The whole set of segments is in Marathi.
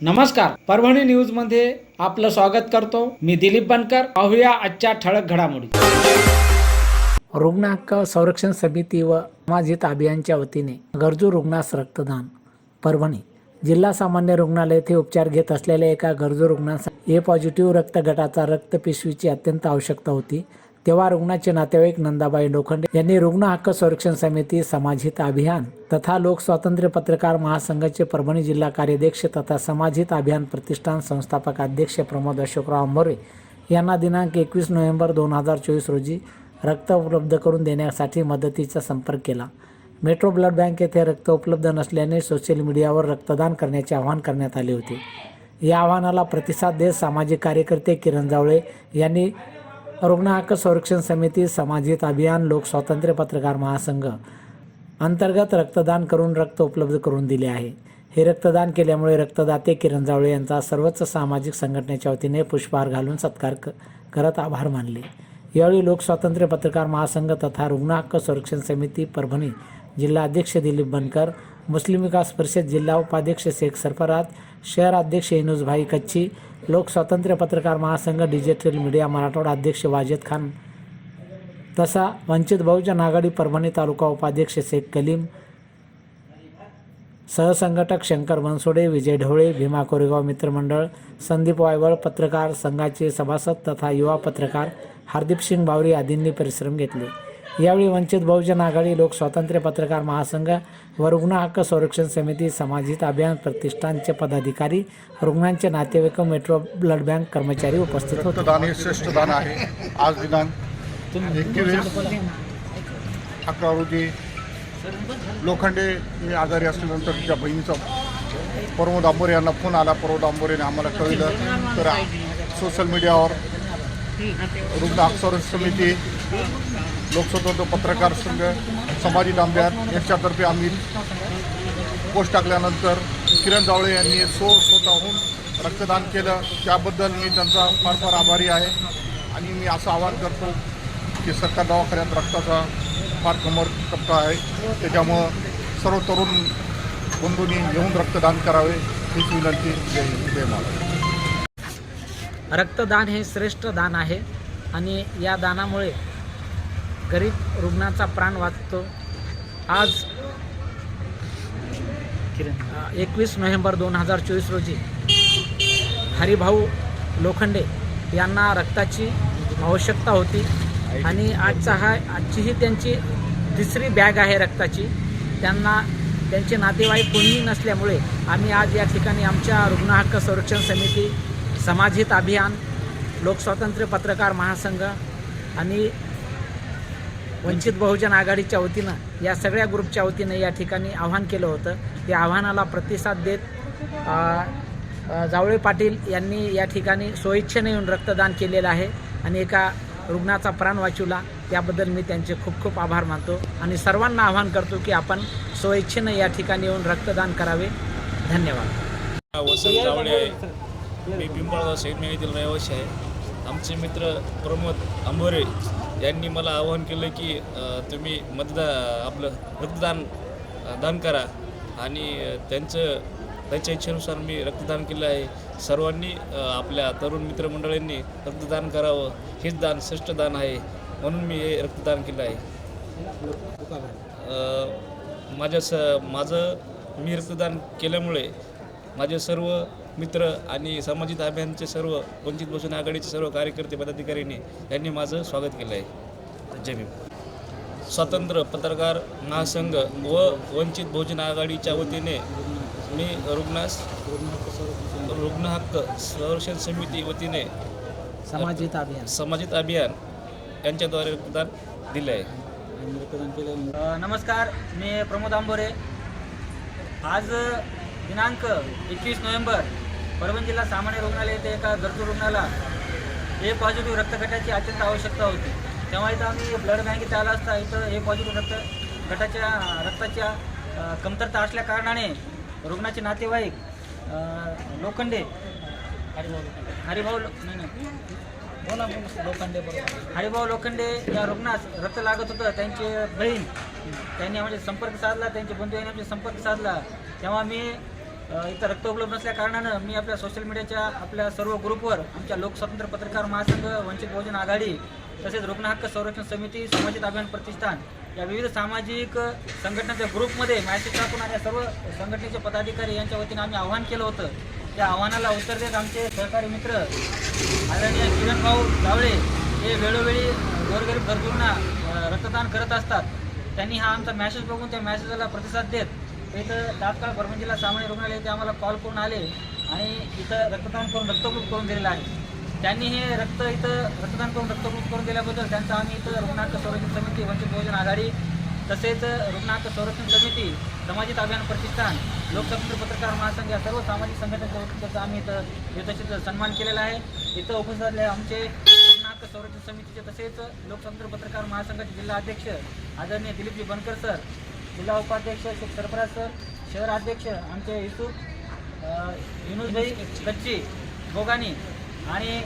नमस्कार परभणी न्यूजमध्ये आपलं स्वागत करतो. मी दिलीप बनकर पाहूया आजच्या ठळक घडामोडी. रुग्ण हक्क संरक्षण समिती व समाजित अभियानच्या वतीने गरजू रुग्णास रक्तदान. परभणी जिल्हा सामान्य रुग्णालय येथे उपचार घेत असलेल्या एका गरजू रुग्णास ए पॉझिटिव्ह रक्त गटाचा रक्त पिशवीची अत्यंत आवश्यकता होती. तेव्हा रुग्णाचे नातेवाईक नंदाबाई लोखंडे यांनी रुग्ण हक्क संरक्षण समिती समाजहित अभियान तथा लोक स्वातंत्र्य पत्रकार महासंघाचे परभणी जिल्हा कार्याध्यक्ष तथा समाजहित अभियान प्रतिष्ठान संस्थापक अध्यक्ष प्रमोद अशोकराव मोरे यांना दिनांक एकवीस नोव्हेंबर दोन हजार चोवीस रोजी रक्त उपलब्ध करून देण्यासाठी मदतीचा संपर्क केला. मेट्रो ब्लड बँक येथे रक्त उपलब्ध नसल्याने सोशल मीडियावर रक्तदान करण्याचे आवाहन करण्यात आले होते. या आव्हानाला प्रतिसाद देत सामाजिक कार्यकर्ते किरण जावळे यांनी रुग्ण हक्क संरक्षण समिती समाजित अभियान लोक स्वातंत्र्य पत्रकार महासंघ अंतर्गत रक्तदान करून रक्त उपलब्ध करून दिले आहे. हे रक्तदान केल्यामुळे रक्तदाते किरण जावळे यांचा सर्वच सामाजिक संघटनेच्या वतीने पुष्पहार घालून सत्कार क- करत आभार मानले. यावेळी लोक स्वातंत्र्य पत्रकार महासंघ तथा रुग्ण हक्क संरक्षण समिती परभणी जिल्हा अध्यक्ष दिलीप बनकर मुस्लिम विकास परिषद जिल्हा उपाध्यक्ष शेख सरफराज शहर अध्यक्ष इनुजभाई कच्ची लोक स्वातंत्र्य पत्रकार महासंघ डिजिटल मीडिया मराठवाडा अध्यक्ष वाजेद खान. तसा वंचित बहुजन आघाडी परभणी तालुका उपाध्यक्ष शेख कलीम सहसंघटक शंकर बनसोडे विजय ढवळे भीमा कोरेगाव मित्रमंडळ संदीप वायवळ पत्रकार संघाचे सभासद तथा युवा पत्रकार हार्दिप सिंग बावरी आदींनी परिश्रम घेतले. यावेळी वंचित बहुजन आघाडी लोक स्वातंत्र्य पत्रकार महासंघ व रुग्ण हक्क संरक्षण समिती समाजित अभियान प्रतिष्ठानचे पदाधिकारी रुग्णांचे नातेवाईक मेट्रो ब्लड बँक कर्मचारी उपस्थित होते. दान हे श्रेष्ठ दान आहे. आज दिनांक एकवीस अकरा रोजी लोखंडे हे आजारी असल्यानंतर तिच्या बहिणीचा प्रमोद आंबोरे यांना फोन आला. प्रमोद आंबोरेने आम्हाला कळलं. तर सोशल मीडियावर रुग्ण अक्षर समिती लोकस्वतंत्र पत्रकार संघ समाजी अभियान यांच्यातर्फे आम्ही पोस्ट टाकल्यानंतर किरण जावळे यांनी सो स्वतःहून रक्तदान केलं. त्याबद्दल मी त्यांचा फार फार आभारी आहे. आणि मी असं आवाहन करतो की सरकार दवाखान्यात रक्ताचा फार कमर कप्पा आहे. त्याच्यामुळं सर्व तरुण बंधूंनी येऊन रक्तदान करावे हीच विनंती जय जय महाराज रक्तदान हे श्रेष्ठ दान आहे आणि या दानामुळे गरीब रुग्णाचा प्राण वाचतो. आज एकवीस नोव्हेंबर दोन हजार चोवीस रोजी हरिभाऊ लोखंडे यांना रक्ताची आवश्यकता होती आणि आजचा हा आजची ही त्यांची तिसरी बॅग आहे रक्ताची. त्यांना त्यांचे नातेवाईक कोणीही नसल्यामुळे आम्ही आज या ठिकाणी आमच्या रुग्ण हक्क संरक्षण समिती समाजहित अभियान लोकस्वातंत्र्य पत्रकार महासंघ आणि वंचित बहुजन आघाडीच्या वतीनं या सगळ्या ग्रुपच्या वतीनं या ठिकाणी आव्हान केलं होतं. त्या आव्हानाला प्रतिसाद देत जावळे पाटील यांनी या ठिकाणी स्वइच्छेने येऊन रक्तदान केलेलं आहे आणि एका रुग्णाचा प्राण वाचवला. त्याबद्दल मी त्यांचे खूप खूप आभार मानतो आणि सर्वांना आवाहन करतो की आपण स्वइच्छेनं या ठिकाणी येऊन रक्तदान करावे. धन्यवाद. वसंत जावळे मी पिंपळगाव सैन्य येथील रहिवासी आहे. आमचे मित्र प्रमोद आंबोरे यांनी मला आवाहन केलं की तुम्ही मतदा आपलं रक्तदान दान करा. आणि त्यांचं त्यांच्या इच्छेनुसार मी रक्तदान केलं आहे. सर्वांनी आपल्या तरुण मित्रमंडळींनी रक्तदान करावं. हेच दान श्रेष्ठ दान आहे. म्हणून मी हे रक्तदान केलं आहे. माझ्या स माझं मी रक्तदान केल्यामुळे माझे सर्व मित्र आणि सामाजिक अभियानचे सर्व वंचित बहुजन आघाडीचे सर्व कार्यकर्ते पदाधिकाऱ्यांनी यांनी माझं स्वागत केलं आहे जय भीम. स्वतंत्र पत्रकार महासंघ व वंचित बहुजन आघाडीच्या वतीने मी रुग्णास रुग्ण हक्क संरक्षण समिती वतीने समाजहित अभियान. समाजित अभियान यांच्याद्वारे रक्तदान दिले आहे नमस्कार मी प्रमोद आंबोरे. आज दिनांक एकवीस नोव्हेंबर परभणी जिल्हा सामान्य रुग्णालय येथे एका गरजू रुग्णाला ए पॉझिटिव्ह रक्तगटाची अत्यंत आवश्यकता होती. तेव्हा इथं आम्ही ब्लड बँकेत आला असता इथं ए पॉझिटिव्ह रक्त गटाच्या रक्ताच्या कमतरता असल्या कारणाने रुग्णाचे नातेवाईक लोखंडे हरिभाऊ लो- नाही नाही. बोला बोला लोखंडे हरिभाऊ लोखंडे या रुग्णास रक्त लागत होतं त्यांची बहीण त्यांनी आमचे संपर्क साधला त्यांचे बंधू यांनी आमचे संपर्क साधला. तेव्हा मी इथं रक्त उपलब्ध नसल्या कारणानं मी आपल्या सोशल मीडियाच्या आपल्या सर्व ग्रुपवर आमच्या लोकस्वातंत्र्य पत्रकार महासंघ वंचित बहुजन आघाडी तसेच रुग्ण हक्क संरक्षण समिती सामाजिक अभियान प्रतिष्ठान या विविध सामाजिक संघटनांच्या ग्रुपमध्ये मॅसेज टाकून आणि सर्व संघटनेचे पदाधिकारी यांच्या वतीनं आम्ही आवाहन केलं होतं. त्या आव्हानाला उत्तर देत आमचे सहकारी मित्र आदरणीय किरणभाऊ जावळे हे वेळोवेळी गोरगरीब गरजूंना रक्तदान करत असतात. त्यांनी हा आमचा मॅसेज बघून त्या मॅसेजला प्रतिसाद देत इथं तात्काळ परभणी जिल्हा सामान्य रुग्णालय ते आम्हाला कॉल करून आले आणि इथं रक्तदान करून रक्तकृत करून दिलेलं आहे. त्यांनी हे रक्त इथं रक्तदान करून रक्तकृत करून दिल्याबद्दल त्यांचा आम्ही इथं रुग्णांक संरक्षण समिती वंचित बहुजन आघाडी तसेच रुग्णांक संरक्षण समिती समाजिक अभियान प्रतिष्ठान लोकस्वातंत्र्य पत्रकार महासंघ या सर्व सामाजिक संघटनांच्या वतीनं आम्ही इथं यथोचित सन्मान केलेला आहे. इथं उपस्थित असलेले आमचे रुग्णांक संरक्षण समितीचे तसेच लोकस्वातंत्र्य पत्रकार महासंघाचे जिल्हा अध्यक्ष आदरणीय दिलीपजी बनकर सर जिल्हा उपाध्यक्ष शेख सरफराज सर शहर अध्यक्ष आमचे युसुफ युनुसभाई कच्ची गोगानी आणि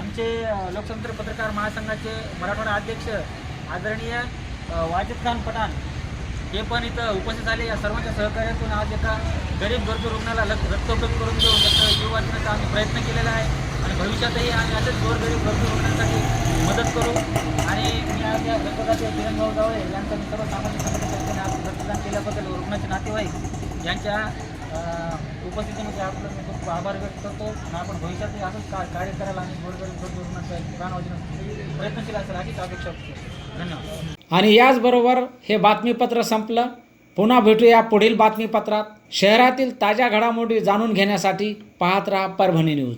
आमचे लोकतंत्र पत्रकार महासंघाचे मराठवाडा अध्यक्ष आदरणीय वाजिद खान पठाण हे पण इथं उपस्थित झाले. या सर्वांच्या सहकार्यातून आज एका गरीब गरजू रुग्णाला लक- रक्त उपयोग करून देऊन त्याचं जीव वाचण्याचा आम्ही प्रयत्न केलेला आहे आणि भविष्यातही आम्ही असेच गोरगरीब गरजू रुग्णांसाठी मदत करू. आणि मी आज या रक्तदाते किरण भाऊ जावळे यांचा मी सर्व सामाजिक संघटनेच्या वतीने आज रक्तदान रुग्णाचे नातेवाईक यांच्या उपस्थितीमध्ये आपलं मी खूप आभार व्यक्त करतो. आणि आपण भविष्यातही असंच का कार्य करायला आणि गोरगरीब गरजू रुग्णांचा प्राण प्रयत्नशील असेल अशीच अपेक्षा धन्यवाद. आणि याचबरोबर हे बातमीपत्र संपलं. पुन्हा भेटूया पुढील बातमीपत्रात. शहरातील ताज्या घडामोडी जाणून घेण्यासाठी पाहत राहा परभणी न्यूज.